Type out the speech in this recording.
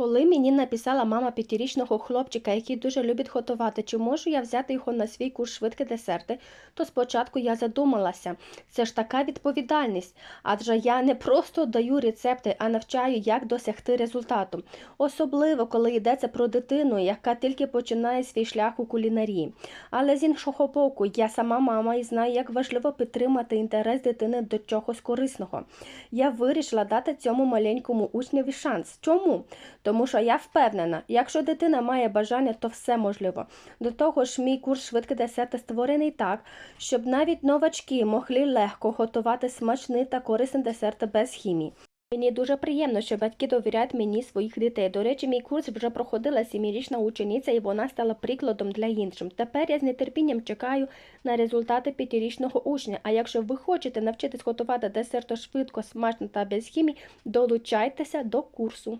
Коли мені написала мама п'ятирічного хлопчика, який дуже любить готувати, чи можу я взяти його на свій курс швидкі десерти, то спочатку я задумалася, це ж така відповідальність, адже я не просто даю рецепти, а навчаю, як досягти результату. Особливо, коли йдеться про дитину, яка тільки починає свій шлях у кулінарії. Але з іншого боку, я сама мама і знаю, як важливо підтримати інтерес дитини до чогось корисного. Я вирішила дати цьому маленькому учневі шанс. Чому? Тому що я впевнена, якщо дитина має бажання, то все можливо. До того ж, мій курс швидкі десерти створений так, щоб навіть новачки могли легко готувати смачні та корисні десерти без хімії. Мені дуже приємно, що батьки довіряють мені своїх дітей. До речі, мій курс вже проходила сімирічна учениця, і вона стала прикладом для іншим. Тепер я з нетерпінням чекаю на результати п'ятирічного учня. А якщо ви хочете навчитись готувати десерти швидко, смачно та без хімії, долучайтеся до курсу.